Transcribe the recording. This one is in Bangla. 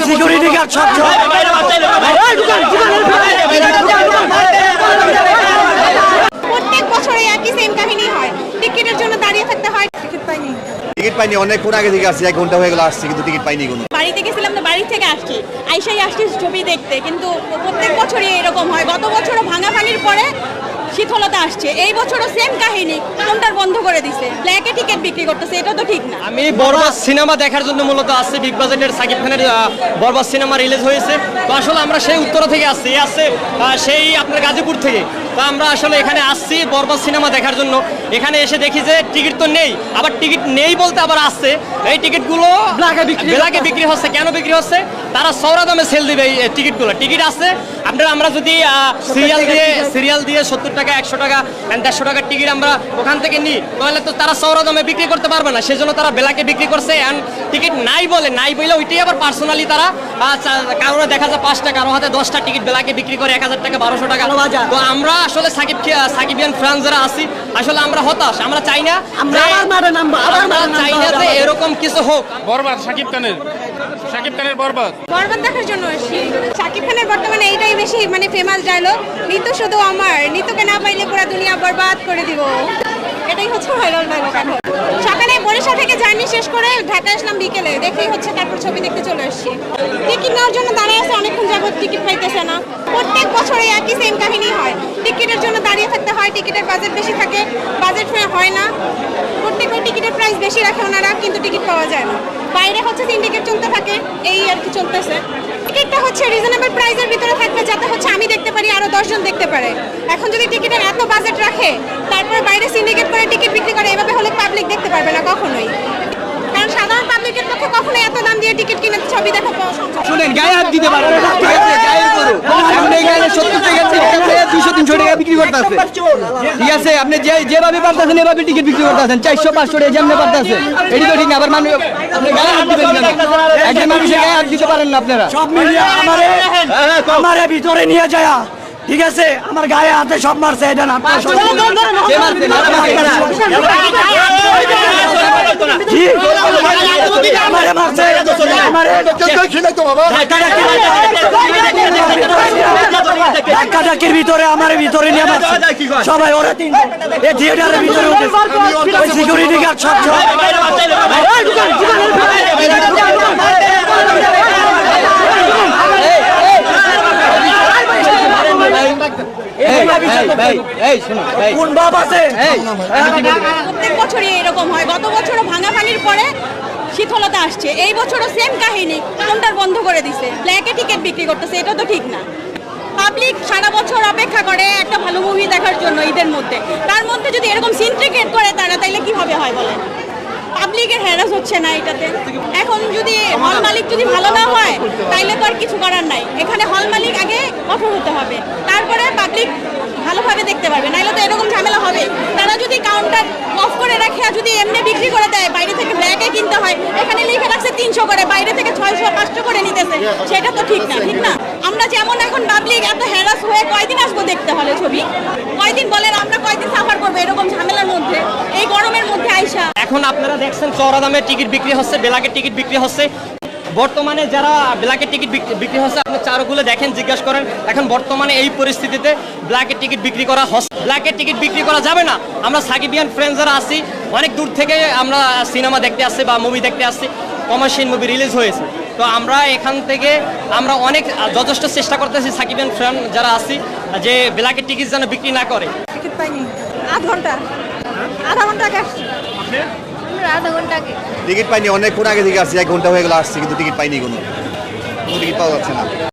সিকিউরিটি গার্ড সব প্রত্যেক বছরে একই সেম কাহিনী হয় টিকিটের জন্য দাঁড়িয়ে থাকতে হয় টিকিট পাইনি টিকিট পাইনি অনেকক্ষণ আগে থেকে আসছি এক ঘণ্টা হয়ে গেল আসছি কিন্তু টিকিট পাইনি কোনো বাড়িতে গেছিলাম তো বাড়ি থেকে আসছি আইসাই আসছি ছবি দেখতে কিন্তু প্রত্যেক বছরই এরকম হয় গত বছরও ভাঙা ভাঙির পরে শীতলতা আসছে এই বছরও সেম কাহিনী বন্ধ করে দিছে বিক্রি করতেছে এটা তো ঠিক না। আমি বরবাদ সিনেমা দেখার জন্য মূলত আসছি বিগ বাজেটের সাকিব খানের আহ, বরবাদ সিনেমা রিলিজ হয়েছে। তো আসলে আমরা সেই উত্তর থেকে আসছি আসছে সেই আপনার গাজীপুর থেকে। তো আমরা আসলে এখানে আসছি বরবাদ সিনেমা দেখার জন্য। এখানে এসে দেখি যে টিকিট তো নেই আবার টিকিট নেই বলতে আবার আসছে। এই টিকিটগুলো ব্ল্যাকে বিক্রি হচ্ছে। কেন বিক্রি হচ্ছে? তারা সৌরা দামে সেল দিবে এই টিকিটগুলো। টিকিট আছে আপনারা আমরা যদি সিরিয়াল দিয়ে সিরিয়াল দিয়ে সত্তর টাকা একশো টাকা দেড়শো টাকার টিকিট আমরা ওখান থেকে নিই তাহলে তো তারা সৌরা দামে বিক্রি করতে পারবে না। সেজন্য তারা বেলাকে বিক্রি করছে অ্যান্ড টিকিট নাই বলে নাই বলে ওইটাই আবার পার্সোনালি তারা আহ, কারও দেখা যায় পাঁচটা কারও হাতে দশটা টিকিট বেলাকে বিক্রি করে এক হাজার টাকা বারোশো টাকা। তো আমরা আসলে সাকিব সাকিবিয়ান ফ্রান্স যারা আছি আসলে আমরা হতাশ আমরা চাই না আমরা চাই না যে এরকম কিছু হোক। বরবাদ শাকিব খানের। সাকিব খানের বরবাদ। বরবাদ দেখার জন্য এসেছি শাকিব খানের বর্তমানে এইটাই বেশি মানে ফেমাস ডায়লগ নিতু শুধু আমার, নিতুকে না পাইলে পুরো দুনিয়া বরবাদ করে দিব। এটাই হচ্ছে ভাইরাল ডায়লগ এখন সকালে বরিশাল থেকে জার্নি শেষ করে ঢাকা আসলাম বিকেলে দেখেই হচ্ছে তারপর ছবি দেখতে চলে এসেছি টিকিট নেওয়ার জন্য দাঁড়িয়ে আছে অনেকক্ষণ যাবত টিকিট পাইতেছে না। প্রত্যেক বছরে একই সেম কাহিনী হয়। টিকিটের জন্য দাঁড়িয়ে থাকতে হয়, টিকিটের বাজেট বেশি থাকে বাজেট হয় না। প্রত্যেকের টিকিটের প্রাইস বেশি রাখে ওনারা, কিন্তু টিকিট পাওয়া যায় না। বাইরে হচ্ছে সিন্ডিকেট চলতে থাকে, এই আর কি চলতেছে। হচ্ছে রিজনেবল প্রাইসের ভিতরে থাকবে, যাতে হচ্ছে আমি দেখতে পারি, আরও দশজন দেখতে পারে। এখন যদি টিকিটের এত বাজেট রাখে, তারপর বাইরে সিন্ডিকেট করে টিকিট বিক্রি করে, এভাবে হলে পাবলিক দেখতে পারবে না কখনোই। কারণ সাধারণ পাবলিকের পক্ষে কখনোই এত দাম দিয়ে টিকিট কিনে ছবি দেখা পাওয়া শুনেন, গায়ে হাত দিতে পারবে না। তিনশো টাকা বিক্রি করতেছে ঠিক আছে আপনি যে যেভাবে পারতেছেন এভাবে টিকিট বিক্রি করতেছেন চারশো পাঁচশো টাকা যেমনি পারতেছে এটি তো ঠিক না আবার মানুষ আপনি গায়ে হাত দিবেন একজন মানুষের গায়ে হাত দিতে পারেন না আপনারা সব মিলিয়ে আমারে আমারে ভিতরে নিয়ে যায় ঠিক আছে আমার গায়ে হাতে সব মারছে এটা না মারছে? মারা মারছে না। কি? আমারে মারছে আমারে ধাক্কাধাক্কির ভিতরে আমার ভিতরে নিয়ে মারছে সবাই ওরা তিন এই থিয়েটারের ভিতরে সিকিউরিটি গার্ড সব কোন বাপ আছে প্রত্যেক বছরই এরকম হয় গত বছরও ভাঙা ভাঙির পরে শীতলতা আসছে এই বছরও সেম কাহিনী কাউন্টার বন্ধ করে দিছে ব্ল্যাকে টিকিট বিক্রি করতেছে এটা তো ঠিক না পাবলিক সারা বছর অপেক্ষা করে একটা ভালো মুভি দেখার জন্য ঈদের মধ্যে। তার মধ্যে যদি এরকম সিন ক্রিকেট করে তারা তাইলে কীভাবে হয় বলেন? পাবলিকের হ্যারাস হচ্ছে না এটাতে। এখন যদি হল মালিক যদি ভালো না হয় তাইলে তো আর কিছু করার নাই। এখানে হল মালিক আগে কঠোর হতে হবে। তারপরে পাবলিক ভালোভাবে দেখতে পারবে। নাইলে তো এরকম ঝামেলা হবে তারা যদি কাউন্টার অফ করে রাখে আর যদি এমনি বিক্রি করে দেয়, বাইরে থেকে ব্ল্যাকে কিনতে হয়, এখানে লিখে রাখছে তিনশো করে, বাইরে থেকে ছয়শো, পাঁচশো করে নিতেছে। সেটা তো ঠিক না ঠিক না? আমরা যেমন এখন পাবলিক এত হ্যারাস হয়ে কয়দিন আসব দেখতে হলে ছবি? কয়দিন বলেন, আমরা কয়দিন সাফার করব এরকম ঝামেলার মধ্যে? এই গরমের মধ্যে আইসা। এখন আপনারা দেখছেন চওড়া দামে টিকিট বিক্রি হচ্ছে, বেলাকের টিকিট বিক্রি হচ্ছে। বর্তমানে যারা ব্ল্যাকের টিকিট বিক- বিক্রি হচ্ছে, আপনি চারগুলো দেখেন, জিজ্ঞাসা করেন, এখন বর্তমানে এই পরিস্থিতিতে ব্ল্যাকের টিকিট বিক্রি করা হচ্ছে ব্ল্যাকের টিকিট বিক্রি করা যাবে না। আমরা সাকিবিয়ান ফ্রেন্ডস যারা আছি, অনেক দূর থেকে আমরা সিনেমা দেখতে আসছি বা মুভি দেখতে আসছি কমার্শিয়াল মুভি রিলিজ হয়েছে। তো আমরা এখান থেকে, আমরা অনেক, যথেষ্ট চেষ্টা করতেছি সাকিবিয়ান ফ্রেন্ড যারা আছি, যে ব্ল্যাকের টিকিট যেন বিক্রি না করে। টিকিট পাইনি। আধ ঘণ্টা, আধা ঘণ্টা টিকিট পাইনি, অনেকক্ষণ আগে থেকে আসছি, এক ঘণ্টা হয়ে গেল, আসছি, কিন্তু টিকিট পাইনি কোনো। কোনো টিকিট পাওয়া যাচ্ছে না।